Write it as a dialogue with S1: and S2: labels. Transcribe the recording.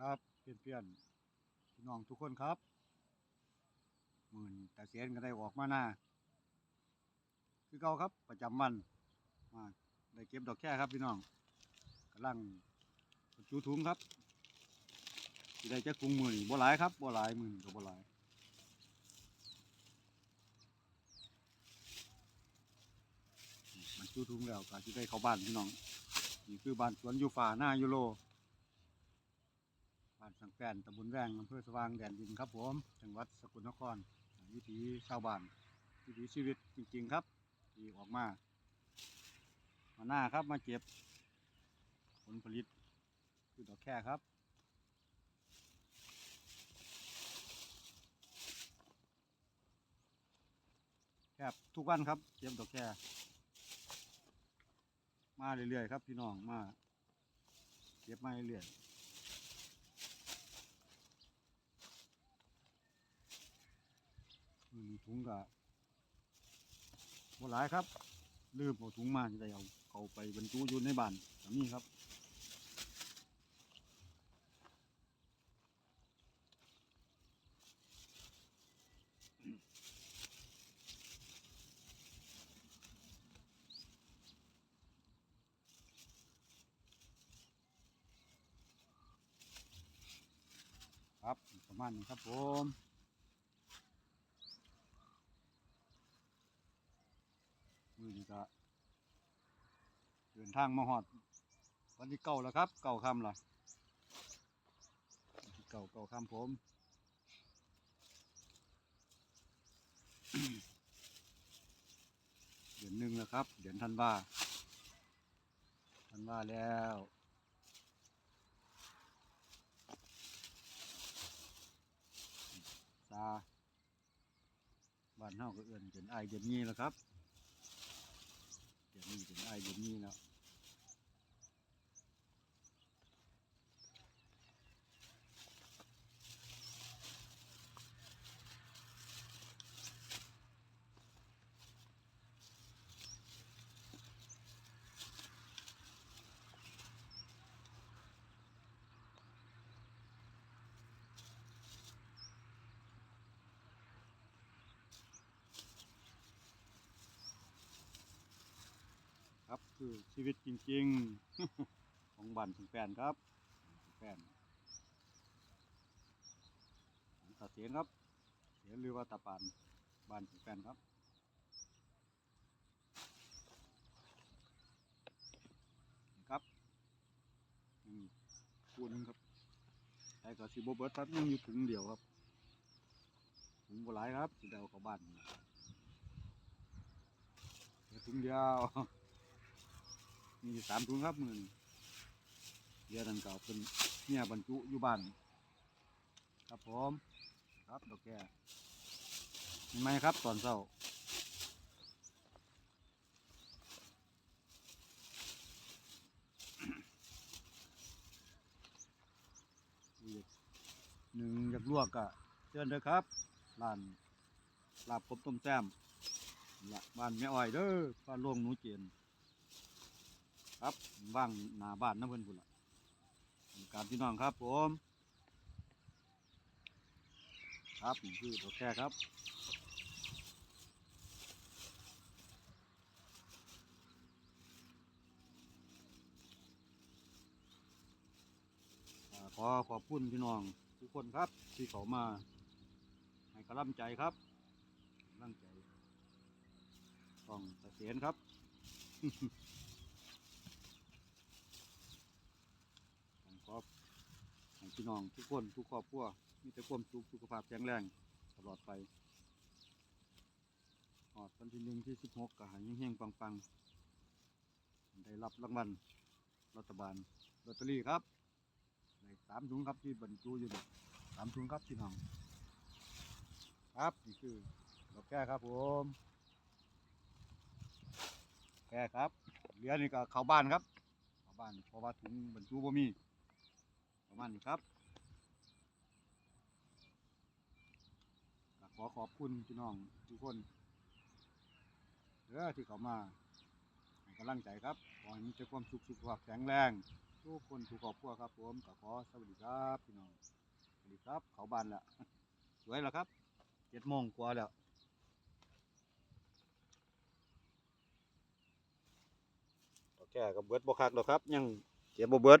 S1: ครับเพื่อนเพื่อนพี่น้องทุกคนครับหมื่นแต่เสียนก็ได้ออกมาหน้าคือเก่าครับประจำวันมาได้เก็บดอกแค่ครับพี่น้องกำลังจูถุงครับที่ได้จะกุงมือนี่บ่หลายครับบ่หลายมือนี่ก็บ่หลายมันจูถุงแล้วก็จะได้เข้าบ้านพี่น้องนี่คือบ้านสวนยูฟ้าหน้ายูโรานสังแปนตำบลแวงอำเภอสว่างแดนดินครับผมจังหวัดสกลนครวิถีชาวบ้านวิถีชีวิตจริง ๆ ครับที่ออกมา มาหน้าครับมาเก็บ ผลผลิตคือดอกแค่ครับแคบทุกวันครับเก็บดอกแค่มาเรื่อยๆครับพี่น้องมาเก็บมาเรื่อยๆ อืม ถุงก็บ่หลายครับ ลืมเอาถุงมาจะได้เอาเขาไปบรรจุอยู่ในบ้านแบบนี้ครับครับประมาณนี้ครับผม มือนี้ ก็เดินทางมาหอด วันที่เก่าแล้วครับ เก่าคำละเก่าเก่าคำผมเดือนหนึ่งแล้วครับ เดือนธันวาธันวาแล้วซาบ้านเฮาก็เอื่นเป็นไอเดือนนี้แล้วครับ เดี๋ยวนี้ถึงไอ้เดี๋ยวนี้แล้ว คือชีวิตจริงๆ ของบ้านถึงแฟนครับถึงแฟนของตาเสียนครับ เสียนหรือว่าตาปานบานถึงแฟนครับครับคูนึงครับแต่ก็สิบเบิร์ดครับยังอยู่ถุงเดียวครับถุงบัหลครับสิเดเอาเข้าบ้านถุงเดียว มีอยู่สามถุงครับมือนเดี๋ยวนั่นก็เอาเป็นเนี่ยบรรจุอยู่บ้านครับผมครับดอกแก่มีไหมครับตอนเช้าหนึ่งอยากลวกก็เชิญเลยครับร้านลาบผมต้มแซมละบ้านแม่อ้อยเด้อบ้านโล่งหนูเจียน ครับว่างหนาบ้านน้ำเพิ่อนพุ่นละการพี่น้องครับผมครับนี่คือดอกแค่ครับขอขอบคุณพี่น้องทุกคนครับ ที่เขามา ให้กำลังใจครับกำลังใจต้องเกษียณครับ ผมขอให้ พี่น้องทุกคนทุกครอบครัวมีแต่ความสุขสุขภาพแข็งแรงตลอดไปหอดวันที่หนึ่งที่สิบหกก็หายเฮงๆปังๆ ได้รับรางวัลรัฐบาลลอตเตอรี่ครับได้สามถุงครับที่บรรจุอยู่นี่สามถุงครับพี่น้อง ครับนี่คือดอกแก้ครับผมแก้ครับเหลือนี่ก็เข้าบ้านครับชาบ้านเพราะว่าถุงบรรจุบ่มี มาณนี้ครับ ขอขอบคุณพี่น้องทุกคนเด้อที่เขามาให้กำลังใจครับ ขอให้มีแต่ความสุขสุขภาพแข็งแรง ทุกคนทุกครอบครัวครับผมก็ขอสวัสดีครับพี่น้อง สวัสดีครับ เขาบานละสวยแล้วครับ เจ็ดโมงกว่าแล้วดอกแค่กับเบิร์ดบ่คักหรอกครับ ยังเก็บบเบิร์ด